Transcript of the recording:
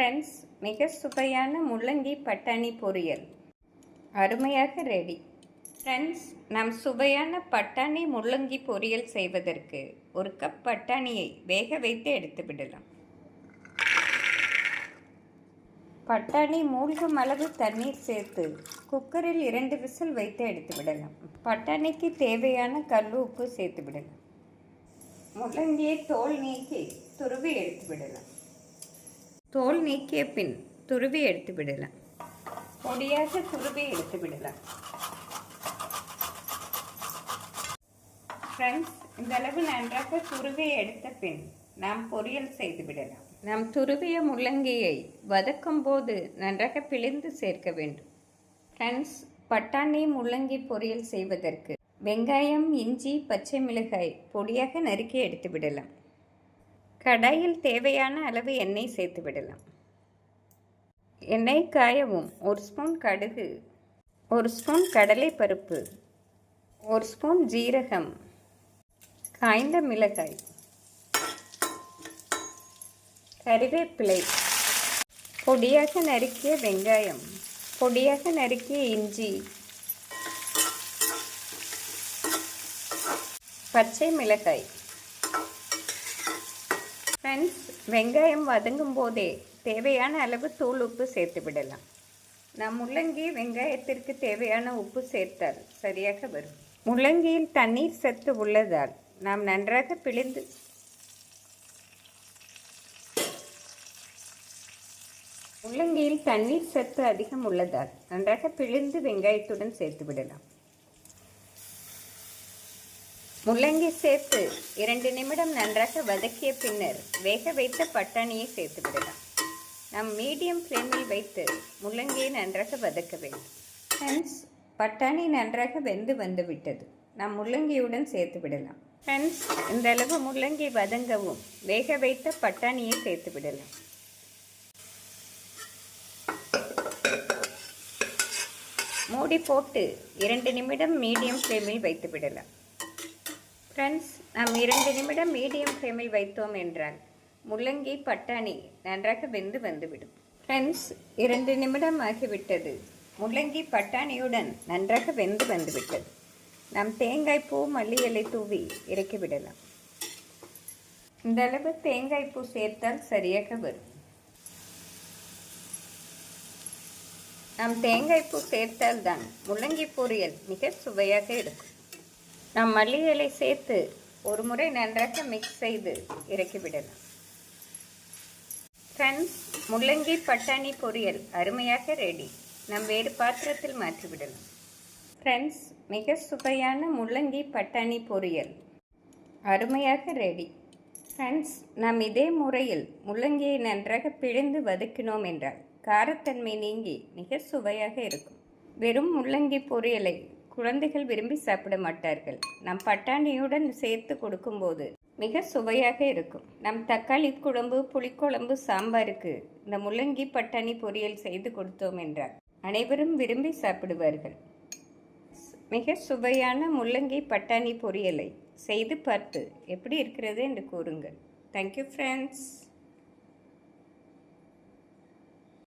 Friends மிக சுவையான முள்ளங்கி பட்டாணி பொரியல். அருமையாக ரெடி ஃப்ரெண்ட்ஸ் நம் சுவையான பட்டாணி முள்ளங்கி பொரியல் செய்வதற்கு ஒரு கப் பட்டாணியை வேக வைத்து எடுத்து விடலாம். பட்டாணி மூழ்கும் அளவு தண்ணீர் சேர்த்து குக்கரில் இரண்டு விசில் வைத்து எடுத்து விடலாம். பட்டாணிக்கு தேவையான கல் உப்பு சேர்த்து விடலாம். முள்ளங்கியை தோல் நீக்கி துருவி எடுத்து விடலாம். தோல் நீக்கிய பின் துருவி எடுத்து விடலாம் பொடியாக துருவி எடுத்து விடலாம் ஃப்ரெண்ட்ஸ் இந்த அளவு நன்றாக துருவி எடுத்த பின் நாம் பொரியல் செய்து விடலாம். நாம் துருவிய முள்ளங்கியை வதக்கும் போது நன்றாக பிழிந்து சேர்க்க வேண்டும். ஃப்ரெண்ட்ஸ் பட்டாணி முள்ளங்கி பொரியல் செய்வதற்கு வெங்காயம் இஞ்சி பச்சை மிளகாய் பொடியாக நறுக்கி எடுத்து விடலாம். கடாயில் தேவையான அளவு எண்ணெய் சேர்த்து விடலாம். எண்ணெய் காயவும். ஒரு ஸ்பூன் கடுகு ஒரு ஸ்பூன் கடலை பருப்பு ஒரு ஸ்பூன் ஜீரகம் காய்ந்த மிளகாய் கறிவேப்பிலை பொடியாக நறுக்கிய வெங்காயம் பொடியாக நறுக்கிய இஞ்சி பச்சை மிளகாய். ஃப்ரெண்ட்ஸ் வெங்காயம் வதங்கும் போதே தேவையான அளவு தூள் உப்பு சேர்த்து விடலாம். நாம் முள்ளங்கி வெங்காயத்திற்கு தேவையான உப்பு சேர்த்தால் சரியாக வரும். முள்ளங்கியில் தண்ணீர் சத்து உள்ளதால் நாம் நன்றாக பிழிந்து முள்ளங்கியில் தண்ணீர் சத்து அதிகம் உள்ளதால் நன்றாக பிழிந்து வெங்காயத்துடன் சேர்த்து விடலாம். முள்ளங்கி சேர்த்து இரண்டு நிமிடம் நன்றாக வதக்கிய பின்னர் வேக வைத்த பட்டாணியை சேர்த்து விடலாம். நாம் மீடியம் ஃப்ளேமில் வைத்து முள்ளங்கியை நன்றாக வதக்க வேண்டும். ஃப்ரெண்ட்ஸ் பட்டாணி நன்றாக வெந்து வந்து விட்டது நாம் முள்ளங்கியுடன் சேர்த்து விடலாம். ஃப்ரெண்ட்ஸ் இந்த அளவு முள்ளங்கி வதங்கவும் வேக வைத்த பட்டாணியை சேர்த்து விடலாம். மூடி போட்டு இரண்டு நிமிடம் மீடியம் ஃப்ளேமில் வைத்து விடலாம். ஃப்ரெண்ட்ஸ் நாம் இரண்டு நிமிடம் மீடியம் ஃப்ளேமில் வைத்தோம் என்றால் முள்ளங்கி பட்டாணி நன்றாக வெந்து வந்துவிடும். ஃப்ரெண்ட்ஸ் இரண்டு நிமிடம் ஆகிவிட்டது. முள்ளங்கி பட்டாணியுடன் நன்றாக வெந்து வந்துவிட்டது. நாம் தேங்காய் பூ மல்லி இலை தூவி இறக்கி விடலாம். இந்த அளவு தேங்காய் பூ சேர்த்தால் சரியாக வரும். நாம் தேங்காய் பூ சேர்த்தால் தான் முள்ளங்கி பொரியல் மிக சுவையாக இருக்கும். நாம் மல்லி இலை சேர்த்து ஒரு முறை நன்றாக மிக்ஸ் செய்து இறக்கிவிடலாம். ஃப்ரெண்ட்ஸ் முள்ளங்கி பட்டாணி பொரியல் அருமையாக ரெடி நம் வேறு பாத்திரத்தில் மாற்றிவிடலாம். ஃப்ரெண்ட்ஸ் மிக சுவையான முள்ளங்கி பட்டாணி பொரியல் அருமையாக ரெடி ஃப்ரெண்ட்ஸ் நாம் இதே முறையில் முள்ளங்கியை நன்றாக பிழிந்து வதக்கினோம் என்றால் காரத்தன்மை நீங்கி மிக சுவையாக இருக்கும். வெறும் முள்ளங்கி பொரியலை குழந்தைகள் விரும்பி சாப்பிட மாட்டார்கள். நம் பட்டாணியுடன் சேர்த்து கொடுக்கும்போது மிக சுவையாக இருக்கும். நம் தக்காளி குழம்பு புளிக்குழம்பு சாம்பாருக்கு இந்த முள்ளங்கி பட்டாணி பொரியல் செய்து கொடுத்தோம் என்றார் அனைவரும் விரும்பி சாப்பிடுவார்கள். மிக சுவையான முள்ளங்கி பட்டாணி பொரியலை செய்து பார்த்து எப்படி இருக்கிறது என்று கூறுங்கள். Thank you friends